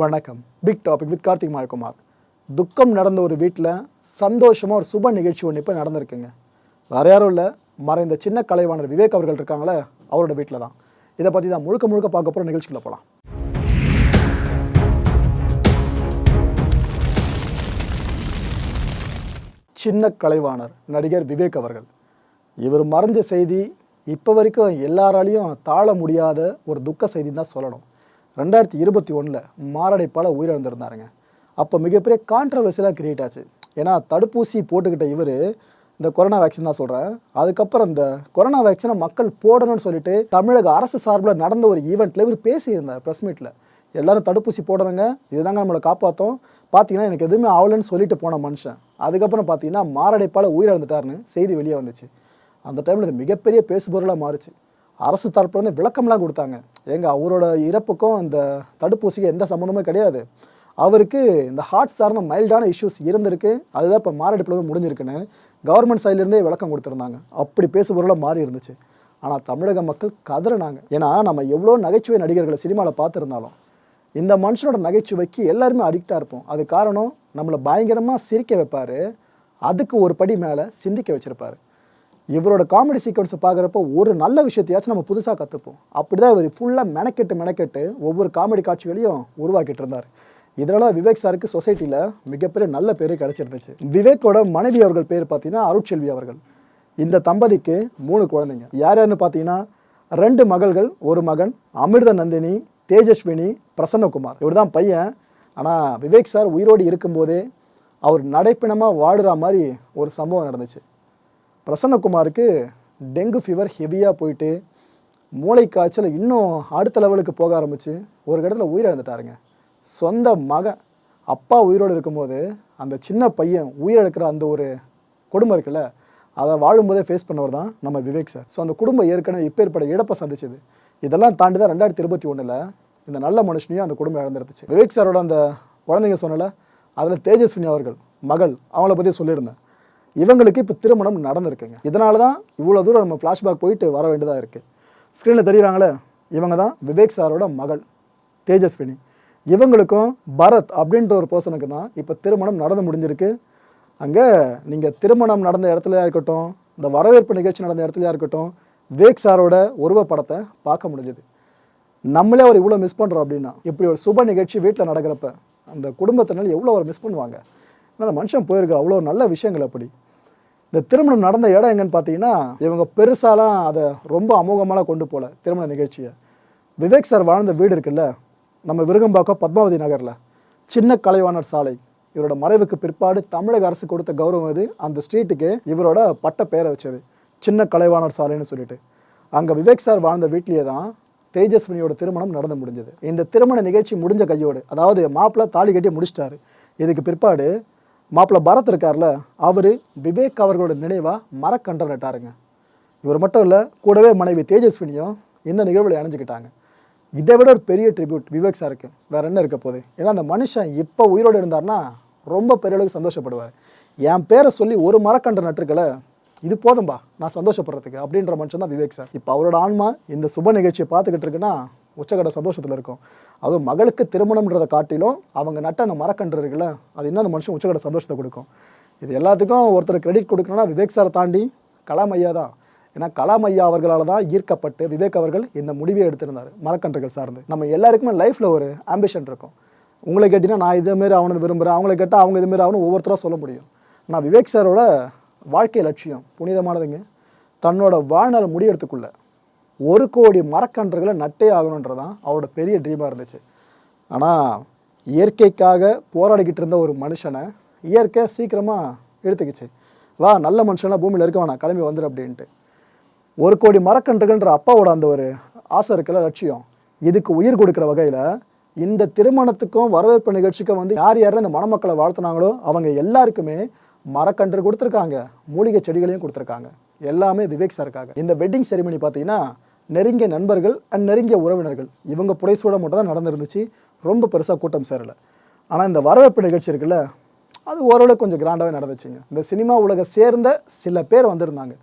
வணக்கம். Big topic with Karthik Mayakumar. துக்கம் நடந்த ஒரு வீட்டில் சந்தோஷமாக ஒரு சுப நிகழ்ச்சி ஒன்று இப்போ நடந்திருக்குங்க. வேறு யாரும் இல்லை. மறைந்த சின்ன கலைவாணர் விவேக் அவர்கள் இருக்காங்களே அவரோட வீட்டில் தான். இதை பற்றி தான் முழுக்க முழுக்க பார்க்க போகிற நிகழ்ச்சிக்குள்ள போகலாம் சின்ன கலைவாணர் நடிகர் விவேக் அவர்கள். இவர் மறைஞ்ச செய்தி இப்போ வரைக்கும் எல்லாராலையும் தாழ முடியாத ஒரு துக்க செய்தின்னு தான் சொல்லணும். ரெண்டாயிரத்தி இருபத்தி ஒன்றில் மாரடைப்பால் உயிரிழந்திருந்தாருங்க. அப்போ மிகப்பெரிய கான்ட்ரவர்சியலாக கிரியேட் ஆச்சு. ஏன்னா தடுப்பூசி போட்டுக்கிட்ட இவர் இந்த கொரோனா வேக்சின் தான் சொல்கிறேன் அதுக்கப்புறம் இந்த கொரோனா வேக்சினை மக்கள் போடணும்னு சொல்லிட்டு தமிழக அரசு சார்பில் நடந்த ஒரு ஈவெண்ட்டில் இவர் பேசியிருந்தார் ப்ரெஸ் மீட்டில் எல்லாரும் தடுப்பூசி போடுறங்க இதுதாங்க நம்மளை காப்பாற்றும் பார்த்தீங்கன்னா எனக்கு எதுவுமே ஆகலைன்னு சொல்லிட்டு போன மனுஷன். அதுக்கப்புறம் பார்த்தீங்கன்னா மாரடைப்பால் உயிரிழந்துட்டாருன்னு செய்தி வெளியே வந்துச்சு. அந்த டைமில் இது மிகப்பெரிய பேசுபொருளாக மாறுச்சு. அரசு தரப்புலேருந்து விளக்கம்லாம் கொடுத்தாங்க. ஏங்க அவரோட இறப்புக்கும் இந்த தடுப்பூசிக்கும் எந்த சம்மந்தமும் கிடையாது. அவருக்கு இந்த ஹார்ட் சார்ந்த மைல்டான இஷ்யூஸ் இருந்திருக்கு. அதுதான் இப்போ மாரடைப்பில் வந்து முடிஞ்சிருக்குன்னு கவர்மெண்ட் சைட்லேருந்தே விளக்கம் கொடுத்துருந்தாங்க. அப்படி பேசுபொருளாக மாறி இருந்துச்சு. ஆனால் தமிழக மக்கள் கதறினாங்க. ஏன்னா நம்ம எவ்வளோ நகைச்சுவை நடிகர்களை சினிமாவில் பார்த்துருந்தாலும் இந்த மனுஷனோட நகைச்சுவைக்கு எல்லாருமே அடிக்டாக இருப்போம். அது காரணம் நம்மளை பயங்கரமாக சிரிக்க வைப்பார். அதுக்கு ஒரு படி மேலே சிந்திக்க வச்சுருப்பாரு. இவரோட காமெடி சீக்வன்ஸை பார்க்குறப்போ ஒரு நல்ல விஷயத்தையாச்சும் நம்ம புதுசாக கற்றுப்போம் அப்படி தான் இவர் ஃபுல்லாக மெனக்கெட்டு மெனக்கெட்டு ஒவ்வொரு காமெடி காட்சிகளையும் உருவாக்கிட்டு இருந்தார். இதனால் விவேக் சாருக்கு சொசைட்டியில் மிகப்பெரிய நல்ல பேர் கிடச்சிருந்துச்சு. விவேக்கோட மனைவி அவர்கள் பேர் பார்த்தீங்கன்னா அருட்செல்வி அவர்கள். இந்த தம்பதிக்கு மூணு குழந்தைங்க. யார் யாருன்னு பார்த்தீங்கன்னா ரெண்டு மகள்கள் ஒரு மகன் அமிர்த நந்தினி தேஜஸ்வினி பிரசன்னகுமார். இவர் தான் பையன். ஆனால் விவேக் சார் உயிரோடு இருக்கும்போதே அவர் நடைப்பிணமாக வாடுற மாதிரி ஒரு சம்பவம் நடந்துச்சு. பிரசன்னகுமாருக்கு டெங்கு ஃபீவர் ஹெவியாக போயிட்டு மூளை காய்ச்சல் இன்னும் அடுத்த லெவலுக்கு போக ஆரம்பிச்சு ஒரு இடத்துல உயிரிழந்துட்டாருங்க. சொந்த மகன் அப்பா உயிரோடு இருக்கும்போது அந்த சின்ன பையன் உயிரிழக்கிற அந்த ஒரு கொடுமை இருக்குல்ல அதை வாழும்போதே ஃபேஸ் பண்ணவர் தான் நம்ம விவேக் சார் ஸோ அந்த குடும்பம் ஏற்கனவே இப்பேற்பட்ட இழப்பை சந்திச்சது. இதெல்லாம் தாண்டி தான் ரெண்டாயிரத்தி இருபத்தி ஒன்றில் இந்த நல்ல மனுஷனையும் அந்த குடும்பம் இழந்துருந்துச்சு. விவேக் சாரோட அந்த குழந்தைங்க சொன்னல அதில் தேஜஸ்வினி அவர்கள் மகள் அவங்கள பற்றி சொல்லியிருந்தேன். இவங்களுக்கு இப்போ திருமணம் நடந்திருக்குங்க. இதனால தான் இவ்வளோ தூரம் நம்ம ஃப்ளாஷ்பேக் போயிட்டு வர வேண்டியதாக இருக்குது ஸ்க்ரீனில் தெரியுறாங்களே இவங்க தான் விவேக் சாரோட மகள் தேஜஸ்வினி. இவங்களுக்கும் பரத் அப்படின்ற ஒரு பர்சனுக்கு தான் இப்போ திருமணம் நடந்து முடிஞ்சிருக்கு. அங்கே நீங்கள் திருமணம் நடந்த இடத்துலையாக இருக்கட்டும் இந்த வரவேற்பு நிகழ்ச்சி நடந்த இடத்துலையாக இருக்கட்டும் விவேக் சாரோட உருவப்படத்தை பார்க்க முடிஞ்சது. நம்மளே அவர் இவ்வளோ மிஸ் பண்ணுறோம் அப்படின்னா இப்படி ஒரு சுப நிகழ்ச்சி வீட்டில் நடக்கிறப்ப அந்த குடும்பத்தினால் எவ்வளோ அவர் மிஸ் பண்ணுவாங்க? ஆனால் அந்த மனுஷன் போயிருக்கு அவ்வளோ நல்ல விஷயங்கள் அப்படி. இந்த திருமணம் நடந்த இடம் எங்கன்னு பார்த்தீங்கன்னா இவங்க பெருசாலாம் அதை ரொம்ப அமோகமாலாம் கொண்டு போகல திருமண நிகழ்ச்சியை. விவேக் சார் வாழ்ந்த வீடு இருக்குல்ல நம்ம விருகம்பாக்கம் பத்மாவதி நகரில். சின்ன கலைவாணர் சாலை. இவரோட மறைவுக்கு பிற்பாடு தமிழக அரசு கொடுத்த கௌரவம் இது. அந்த ஸ்ட்ரீட்டுக்கு இவரோட பட்ட பெயரை வச்சது. சின்ன கலைவாணர் சாலைன்னு சொல்லிட்டு. அங்கே விவேக் சார் வாழ்ந்த வீட்லேயே தான் தேஜஸ்வினியோட திருமணம் நடந்து முடிஞ்சது. இந்த திருமண நிகழ்ச்சி முடிஞ்ச கையோடு அதாவது மாப்பிள்ளை தாலி கட்டி முடிச்சிட்டாரு. இதுக்கு பிற்பாடு மாப்பிள்ள பரத் இருக்கார்ல அவர் விவேக் அவர்களோட நினைவாக மரக்கன்றை நட்டாருங்க இவர் மட்டும் இல்லை கூடவே மனைவி தேஜஸ்வினியும் இந்த நிகழ்வில் அணிஞ்சுக்கிட்டாங்க இதை விட ஒரு பெரிய ட்ரிபியூட் விவேக் சாருக்கு வேறு என்ன இருக்க போகுது? ஏன்னா அந்த மனுஷன் இப்போ உயிரோடு இருந்தார்னா ரொம்ப பெரிய அளவுக்கு சந்தோஷப்படுவார். என் பேரை சொல்லி ஒரு மரக்கன்று நட்டுருக்கல இது போதும்பா நான் சந்தோஷப்படுறதுக்கு அப்படின்ற மனுஷன் தான் விவேக் சார் இப்போ அவரோட ஆன்மா இந்த சுப நிகழ்ச்சியை பார்த்துக்கிட்டு இருக்குன்னா உச்சகட சந்தோஷத்தில் இருக்கும். அதுவும் மகளுக்கு திருமணம்ன்றதை காட்டிலும் அவங்க நட்ட அந்த மரக்கன்று இருக்குல்ல அது இன்னும் அந்த மனுஷன் உச்சகட சந்தோஷத்தை கொடுக்கும். இது எல்லாத்துக்கும் ஒருத்தர் கிரெடிட் கொடுக்கணும்னா விவேக் சாரை தாண்டி கலாம் ஐயா தான். ஏன்னா கலாம் ஐயா அவர்களால் தான் ஈர்க்கப்பட்டு விவேக் அவர்கள் இந்த முடிவை எடுத்திருந்தார் மரக்கன்றுகள் சார்ந்து. நம்ம எல்லாருக்குமே லைஃப்பில் ஒரு ஆம்பிஷன் இருக்கும். உங்களை கேட்டிங்கன்னா நான் இதேமாரி ஆகணும்னு விரும்புகிறேன் அவங்களை கேட்டால் அவங்க இதுமாரி ஆகணும் ஒவ்வொருத்தராக சொல்ல முடியும். நான் விவேக் சாரோட வாழ்க்கை லட்சியம் புனிதமானதுங்க. தன்னோட வாழ்நாள் முடியறதுக்குள்ள ஒரு கோடி மரக்கன்றுகளை நட்டே ஆகணுன்றது தான் அவரோட பெரிய ட்ரீமாக இருந்துச்சு. ஆனால் இயற்கைக்காக போராடிக்கிட்டு இருந்த ஒரு மனுஷனை இயற்கை சீக்கிரமாக எடுத்துக்கிச்சு. வா நல்ல மனுஷனா பூமியில் இருக்க வேணாம் கிளம்பி வந்துடு அப்படின்ட்டு. ஒரு கோடி மரக்கன்றுகள்ன்ற அப்பாவோட அந்த ஒரு ஆசை இருக்கல லட்சியம். இதுக்கு உயிர் கொடுக்குற வகையில் இந்த திருமணத்துக்கும் வரவேற்பு நிகழ்ச்சிக்கும் வந்து யார் யாரெல்லாம் இந்த மணமக்களை வாழ்த்தினாங்களோ அவங்க எல்லாருக்குமே மரக்கன்று கொடுத்துருக்காங்க. மூலிகை செடிகளையும் கொடுத்துருக்காங்க. எல்லாமே விவேக் சாருக்காக. இந்த வெட்டிங் செரிமனி பார்த்தீங்கன்னா நெருங்கிய நண்பர்கள் அண்ட் நெருங்கிய உறவினர்கள். இவங்க புடைசூட மட்டும் தான் நடந்துருந்துச்சு. ரொம்ப பெருசாக கூட்டம் சேரலை. ஆனால் இந்த வரவேற்பு நிகழ்ச்சி இருக்குல்ல அது ஓரளவு கொஞ்சம் கிராண்டாகவே நடந்துச்சுங்க. இந்த சினிமா உலக சேர்ந்த சில பேர் வந்திருந்தாங்க.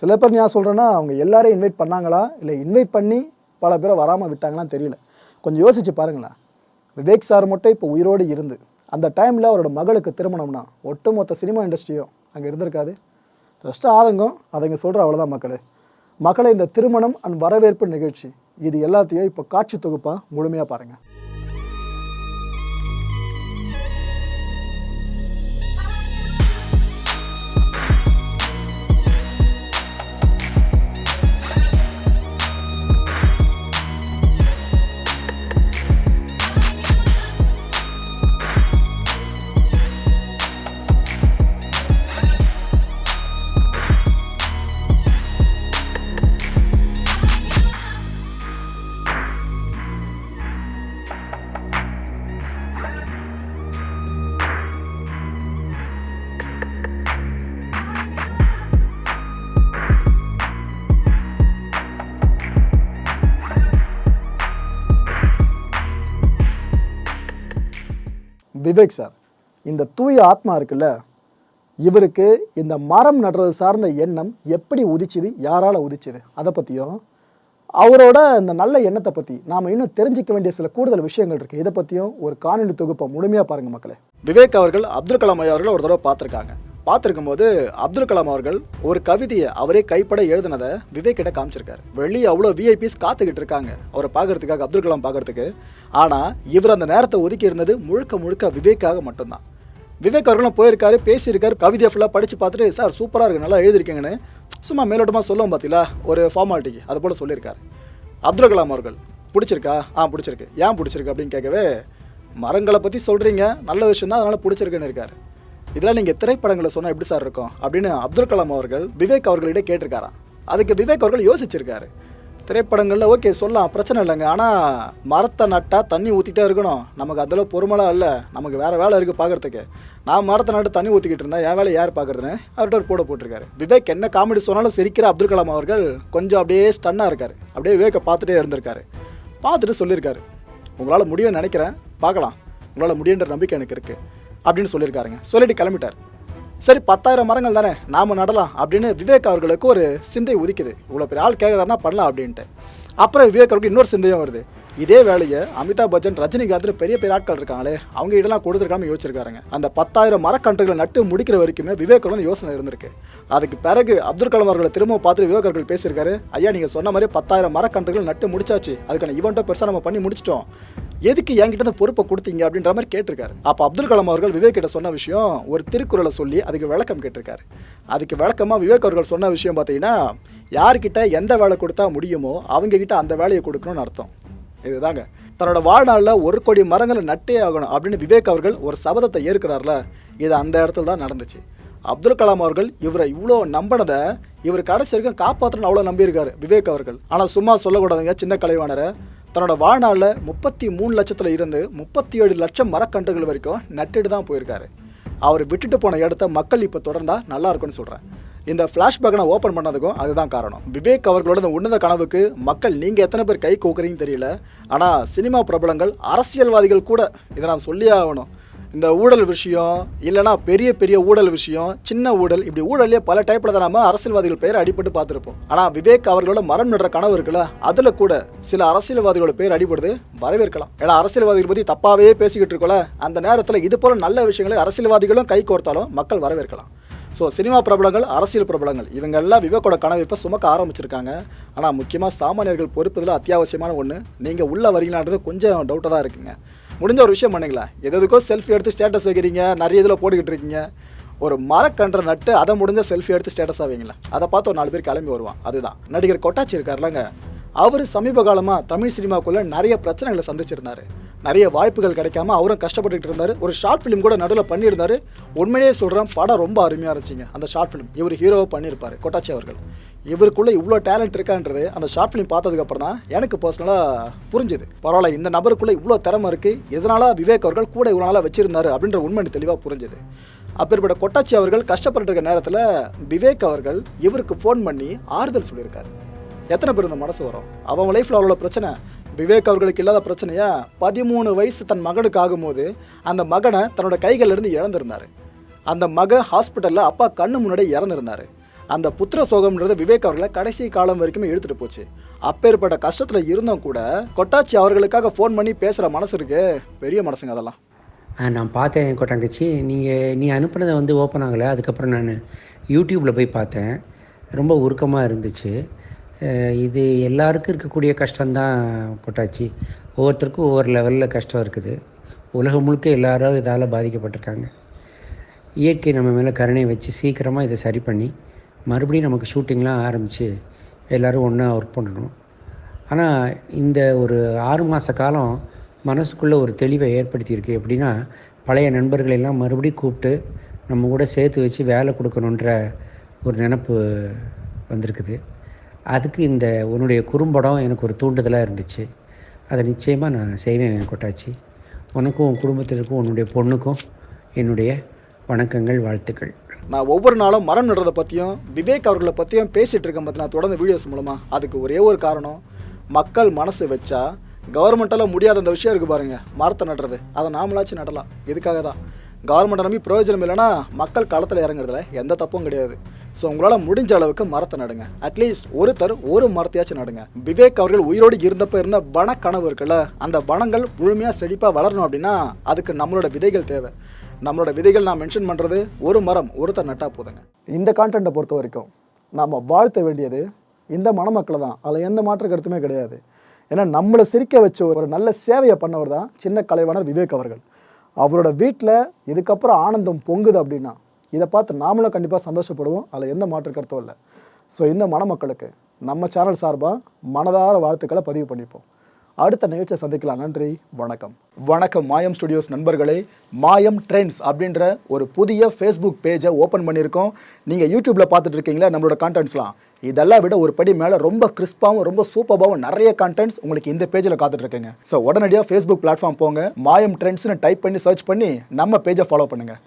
சில பேர் நான் சொல்கிறேன்னா அவங்க எல்லாரையும் இன்வைட் பண்ணாங்களா? இல்லை இன்வைட் பண்ணி பல பேரை வராமல் விட்டாங்களான்னு தெரியல. கொஞ்சம் யோசிச்சு பாருங்களேன். விவேக் சார் மட்டும் இப்போ உயிரோடு இருந்து அந்த டைமில் அவரோட மகளுக்கு திருமணம்னா ஒட்டுமொத்த சினிமா இண்டஸ்ட்ரியும் அங்கே இருந்திருக்காது. ஜஸ்ட் ஆதங்கம் அதை இங்கே சொல்கிற அவ்வளோதான் மக்களே. மக்களை இந்த திருமணம் அண்ட் வரவேற்பு நிகழ்ச்சி இது எல்லாத்தையும் இப்போ காட்சி தொகுப்பாக முழுமையாக பாருங்கள் விவேக் சார் இந்த தூய ஆத்மா இருக்குல்ல இவருக்கு இந்த மரம் நடுறது சார்ந்த எண்ணம் எப்படி உதிச்சுது யாரால் உதிச்சுது அதை பற்றியும் அவரோட இந்த நல்ல எண்ணத்தை பற்றி நாம் இன்னும் தெரிஞ்சிக்க வேண்டிய சில கூடுதல் விஷயங்கள் இருக்குது இதை பற்றியும் ஒரு காணொலி தொகுப்பை முழுமையாக பாருங்கள் மக்களே. விவேக் அவர்கள் அப்துல் கலாம் ஐயா அவர்கள் ஒரு தடவை பார்த்துருக்காங்க. பார்த்துருக்கும் போது அப்துல் கலாம் அவர்கள் ஒரு கவிதையை அவரே கைப்பட எழுதினதை விவேக் கிட்ட காமிச்சிருக்காரு. வெளியே அவ்வளோ விஐபிஸ் காத்துக்கிட்டு இருக்காங்க அவரை பார்க்கறதுக்காக அப்துல் கலாம் பார்க்கறதுக்கு. ஆனால் இவர் அந்த நேரத்தை ஒதுக்கி இருந்தது முழுக்க முழுக்க விவேக்காக மட்டும்தான். விவேக் அவர்களும் போயிருக்காரு பேசியிருக்காரு கவிதையை ஃபுல்லாக படித்து பார்த்துட்டு சார் சூப்பராக இருக்குது நல்லா எழுதியிருக்கீங்கன்னு. சும்மா மேலோட்டமாக சொல்லுவோம் பார்த்தீங்களா ஒரு ஃபார்மாலிட்டிக்கு அது போல் சொல்லியிருக்காரு. அப்துல் கலாம் அவர்கள் பிடிச்சிருக்கா? ஆ பிடிச்சிருக்கு. ஏன் பிடிச்சிருக்கு? அப்படின்னு கேட்கவே மரங்களை பற்றி சொல்கிறீங்க நல்ல விஷயம் தான் அதனால் பிடிச்சிருக்குன்னு இருக்காரு. இதெல்லாம் நீங்கள் திரைப்படங்களை சொன்னால் எப்படி சார் இருக்கும்? அப்படின்னு அப்துல் கலாம் அவர்கள் விவேக் அவர்களிடையே கேட்டிருக்காராம். அதுக்கு விவேக் அவர்கள் யோசிச்சிருக்காரு. திரைப்படங்களில் ஓகே சொல்லலாம் பிரச்சனை இல்லைங்க. ஆனால் மரத்தை நட்டால் தண்ணி ஊற்றிட்டே இருக்கணும். நமக்கு அதில் பொறுமலாக இல்லை. நமக்கு வேறு வேலை இருக்குது பார்க்குறதுக்கு நான் மரத்தை நட்டு தண்ணி ஊற்றிக்கிட்டு இருந்தேன். என் வேலை யார் பார்க்குறதுன்னு அவர்கிட்ட ஒரு போட போட்டிருக்காரு. விவேக் என்ன காமெடி சொன்னாலும் சிரிக்கிற அப்துல் கலாம் அவர்கள் கொஞ்சம் அப்படியே ஸ்டன்னாக இருக்கார். அப்படியே விவேக்கை பார்த்துட்டே இருந்திருக்காரு. பார்த்துட்டு சொல்லியிருக்காரு. உங்களால் முடியும்னு நினைக்கிறேன். பார்க்கலாம். உங்களால் முடியுன்ற நம்பிக்கை எனக்கு இருக்குது அப்படின்னு சொல்லியிருக்காருங்க. சொல்லிட்டு கிளம்பிட்டார். சரி பத்தாயிரம் மரங்கள் தானே நாம் நடலாம் அப்படின்னு விவேக் அவர்களுக்கு ஒரு சிந்தை உதிக்குது. இவ்வளோ பெரிய ஆள் கேட்குறாருன்னா பண்ணலாம் அப்படின்ட்டு. அப்புறம் விவேக் அவருக்கு இன்னொரு சிந்தையும் வருது. இதே வேலையை அமிதாப் பச்சன் ரஜினிகாந்த் பெரிய பெரிய ஆட்கள் இருக்காங்களே அவங்க இதெல்லாம் கொடுத்துருக்காம யோசிச்சிருக்காருங்க. அந்த பத்தாயிரம் மரக்கன்றுகளை நட்டு முடிக்கிற வரைக்குமே விவேக் வந்து யோசனை இருந்திருக்கு. அதுக்கு பிறகு அப்துல் கலாம் அவர்களை திரும்ப பார்த்து விவேக் அவர்கள் பேசியிருக்காரு. ஐயா நீங்கள் சொன்ன மாதிரி பத்தாயிரம் மரக்கன்றுகள் நட்டு முடிச்சாச்சு. அதுக்கான ஈவெண்ட்டை பெருசாக நம்ம பண்ணி முடிச்சிட்டோம். எதுக்கு என்கிட்ட இந்த பொறுப்பை கொடுத்தீங்க அப்படின்ற மாதிரி கேட்டிருக்காரு. அப்போ அப்துல் கலாம் அவர்கள் விவேக் கிட்ட சொன்ன விஷயம் ஒரு திருக்குறளை சொல்லி அதுக்கு விளக்கம் கேட்டிருக்காரு. அதுக்கு விளக்கமாக விவேக் அவர்கள் சொன்ன விஷயம் பார்த்தீங்கன்னா யார்கிட்ட எந்த வேலை கொடுத்தா முடியுமோ அவங்கக்கிட்ட அந்த வேலையை கொடுக்கணும்னு அர்த்தம். இதுதாங்க. தன்னோட வாழ்நாளில் ஒரு கோடி மரங்களை நட்டே ஆகணும் அப்படின்னு விவேக் அவர்கள் ஒரு சபதத்தை ஏற்கிறார்ல இது அந்த இடத்துல தான் நடந்துச்சு. அப்துல் கலாம் அவர்கள் இவரை இவ்வளோ நம்பினதை இவர் கடைசி வரைக்கும் காப்பாற்றணும்னு அவ்வளோ நம்பியிருக்காரு விவேக் அவர்கள். ஆனால் சும்மா சொல்லக்கூடாதுங்க சின்ன கலைவாணரை. தன்னோட வாழ்நாளில் முப்பத்தி மூணு லட்சத்தில் இருந்து முப்பத்தி ஏழு லட்சம் மரக்கன்றுகள் வரைக்கும் நட்டுட்டு தான் போயிருக்காரு. அவர் விட்டுட்டு போன இடத்த மக்கள் இப்போ தொடர்ந்தால் நல்லா இருக்கும்னு சொல்கிறேன் இந்த ஃப்ளாஷ்பேக்கை நான் ஓப்பன் பண்ணதுக்கும் அதுதான் காரணம். விவேக் அவர்களோட இந்த உன்னத கனவுக்கு மக்கள் நீங்கள் எத்தனை பேர் கை கோக்குறீங்கன்னு தெரியல. ஆனால் சினிமா பிரபலங்கள் அரசியல்வாதிகள் கூட இதை நான் சொல்லியே ஆகணும். இந்த ஊழல் விஷயம் இல்லைனா பெரிய பெரிய ஊழல் விஷயம் சின்ன ஊழல் இப்படி ஊழல்லே பல டைப்பில் தான் நம்ம அரசியல்வாதிகள் பெயர் அடிபட்டு பார்த்துருப்போம். ஆனால் விவேக் அவர்களோட மரம் நடுற கனவு இருக்குல்ல அதில் கூட சில அரசியல்வாதிகளோட பேர் அடிபடுது வரவேற்கலாம். ஏன்னா அரசியல்வாதிகள் பற்றி தப்பாகவே பேசிக்கிட்டு இருக்கோல அந்த நேரத்தில் இது போல நல்ல விஷயங்களை அரசியல்வாதிகளும் கை கோர்த்தாலும் மக்கள் வரவேற்கலாம். ஸோ சினிமா பிரபலங்கள் அரசியல் பிரபலங்கள் இவங்க எல்லாம் விவேக்கோட கனவை இப்போ சுமக்க ஆரம்பிச்சிருக்காங்க. ஆனால் முக்கியமாக சாமானியர்கள் பொறுப்பதில் அத்தியாவசியமான ஒன்று நீங்கள் உள்ளே வரீங்களான்றது கொஞ்சம் டவுட்டாக தான் இருக்குங்க. முடிஞ்ச ஒரு விஷயம் பண்ணுங்களேன். எதுக்கோ செல்ஃபி எடுத்து ஸ்டேட்டஸ் வைக்கிறீங்க நிறைய இதில் போட்டுக்கிட்டு இருக்கீங்க. ஒரு மரக்கன்ற நட்டு அதை முடிஞ்ச செல்ஃபி எடுத்து ஸ்டேட்டஸ் ஆவீங்களா அதை பார்த்து ஒரு நாலு பேர் கிளம்பி வருவான். அதுதான். நடிகர் கொட்டாச்சி இருக்கார்லங்க அவர் சமீப காலமாக தமிழ் சினிமாக்குள்ளே நிறைய பிரச்சனைகளை சந்திச்சிருந்தார். நிறைய வாய்ப்புகள் கிடைக்காம அவரும் கஷ்டப்பட்டுட்டு இருந்தார். ஒரு ஷார்ட் ஃபிலிம் கூட நடுவில் பண்ணியிருந்தாரு. உண்மையிலேயே சொல்கிறேன் படம் ரொம்ப அருமையாக இருந்துச்சுங்க அந்த ஷார்ட் ஃபிலிம் இவர் ஹீரோவை பண்ணியிருப்பார் கொட்டாச்சி அவர்கள். இவருக்குள்ளே இவ்வளோ டேலண்ட் இருக்கான்றது அந்த ஷார்ட் ஃபிலிம் பார்த்ததுக்கப்புறம் தான் எனக்கு பர்சனலாக புரிஞ்சுது. பரவாயில்ல இந்த நபருக்குள்ளே இவ்வளோ திறமை இருக்குது இதனால் விவேக் அவர்கள் கூட இவ்வளோ நாளாக வச்சிருந்தாரு அப்படின்ற உண்மை எனக்கு தெளிவாக புரிஞ்சுது. அப்பேற்பட்ட கொட்டாச்சி அவர்கள் கஷ்டப்பட்டு இருக்க நேரத்தில் விவேக் அவர்கள் இவருக்கு ஃபோன் பண்ணி ஆறுதல் சொல்லியிருக்காரு. எத்தனை பேர் இந்த மனசு வரும்? அவங்க லைஃப்பில் அவ்வளோ பிரச்சனை விவேக் அவர்களுக்கு இல்லாத பிரச்சனையா? பதிமூணு வயசு தன் மகனுக்கு ஆகும்போது அந்த மகனை தன்னோட கைகளிலிருந்து இழந்திருந்தார். அந்த மகன் ஹாஸ்பிட்டலில் அப்பா கண்ணு முன்னாடி இறந்துருந்தாரு. அந்த புத்திர சோகம்ன்றது விவேக் அவர்களை கடைசி காலம் வரைக்குமே எடுத்துகிட்டு போச்சு. அப்பேற்பட்ட கஷ்டத்தில் இருந்தும் கூட கொட்டாச்சி அவர்களுக்காக ஃபோன் பண்ணி பேசுகிற மனசு இருக்கு. பெரிய மனசுங்க அதெல்லாம். நான் பார்த்தேன் கொட்டாங்கச்சி நீங்கள் நீ அனுப்புனதை வந்து ஓப்பன் ஆகலை. அதுக்கப்புறம் நான் யூடியூப்பில் போய் பார்த்தேன். ரொம்ப உருக்கமாக இருந்துச்சு. இது எல்லாருக்கும் இருக்கக்கூடிய கஷ்டம்தான் கொட்டாச்சி. ஒவ்வொருத்தருக்கும் ஒவ்வொரு லெவலில் கஷ்டம் இருக்குது. உலகம் முழுக்க எல்லாரும் இதால் பாதிக்கப்பட்டிருக்காங்க. இயற்கை நம்ம மேலே கருணை வச்சு சீக்கிரமாக இதை சரி பண்ணி மறுபடியும் நமக்கு ஷூட்டிங்லாம் ஆரம்பித்து எல்லோரும் ஒன்றா ஒர்க் பண்ணணும். ஆனால் இந்த ஒரு ஆறு மாத காலம் மனசுக்குள்ளே ஒரு தெளிவை ஏற்படுத்தியிருக்கு எப்படின்னா பழைய நண்பர்களெல்லாம் மறுபடியும் கூப்பிட்டு நம்ம கூட சேர்த்து வச்சு வேலை கொடுக்கணுன்ற ஒரு நினப்பு வந்திருக்குது. அதுக்கு இந்த உன்னுடைய குறும்படம் எனக்கு ஒரு தூண்டுதலாக இருந்துச்சு. அதை நிச்சயமாக நான் செய்வேன் கொட்டாச்சி உனக்கும் உன் குடும்பத்திற்கும் உன்னுடைய பொண்ணுக்கும் என்னுடைய வணக்கங்கள் வாழ்த்துக்கள். நான் ஒவ்வொரு நாளும் மரம் நடுறதை பற்றியும் விவேக் அவர்களை பற்றியும் பேசிகிட்டு இருக்கேன் நான் தொடர்ந்து வீடியோஸ் மூலமாக அதுக்கு ஒரே ஒரு காரணம் மக்கள் மனசு வச்சா கவர்மெண்ட்டால் முடியாத அந்த விஷயம் இருக்குது பாருங்கள் மரத்தை நடுறது. அதை நாமளாச்சும் நடலாம். இதுக்காக தான். கவர்மெண்ட்டை நம்பி பிரயோஜனம் இல்லைன்னா மக்கள் களத்தில் இறங்குறதுல எந்த தப்பும் கிடையாது. ஸோ உங்களால் முடிஞ்ச அளவுக்கு மரத்தை நடுங்க. அட்லீஸ்ட் ஒருத்தர் ஒரு மரத்தையாச்சும் நடுங்க. விவேக் அவர்கள் உயிரோடு இருந்தப்போ இருந்த வன கனவு இருக்குல்ல அந்த வனங்கள் முழுமையாக செழிப்பாக வளரணும் அப்படின்னா அதுக்கு நம்மளோட விதைகள் தேவை. நம்மளோட விதைகள் நான் மென்ஷன் பண்ணுறது ஒரு மரம் ஒருத்தர் நட்டால் போதுங்க. இந்த கான்டென்ட்டை பொறுத்த வரைக்கும் நாம் வாழ்த்த வேண்டியது இந்த மணமக்களை தான். அதில் எந்த மாற்று கருத்துமே கிடையாது. ஏன்னா நம்மளை சிரிக்க வச்ச ஒரு நல்ல சேவையை பண்ணவர் தான் சின்ன கலைவாணர் விவேக் அவர்கள். அவரோட வீட்டில் இதுக்கப்புறம் ஆனந்தம் பொங்குது அப்படின்னா இதை பார்த்து நாமளும் கண்டிப்பாக சந்தோஷப்படுவோம். அதில் எந்த மாற்று கருத்தும் இல்லை. ஸோ இந்த மணமக்களுக்கு நம்ம சேனல் சார்பாக மனதார வாழ்த்துக்களை பதிவு பண்ணிப்போம். அடுத்த நிகழ்ச்சியை சந்திக்கலாம். நன்றி வணக்கம். வணக்கம் மாயம் ஸ்டுடியோஸ் நண்பர்களே. மாயம் ட்ரெண்ட்ஸ் அப்படின்ற ஒரு புதிய ஃபேஸ்புக் பேஜை ஓப்பன் பண்ணியிருக்கோம். நீங்கள் யூடியூப்பில் பார்த்துட்டு இருக்கீங்களா? நம்மளோட கான்டென்ட்ஸ்லாம் இதெல்லாம் விட ஒரு படி மேலே ரொம்ப கிறிஸ்பாகவும் ரொம்ப சூப்பராகவும் நிறைய கான்டென்ட்ஸ் உங்களுக்கு இந்த பேஜில் காத்துட்ருக்குங்க ஸோ உடனடியாக ஃபேஸ்புக் பிளாட்ஃபார்ம் போங்க. மாயம் ட்ரெண்ட்ஸ்னு டைப் பண்ணி சர்ச் பண்ணி நம்ம பேஜை ஃபாலோ பண்ணுங்கள்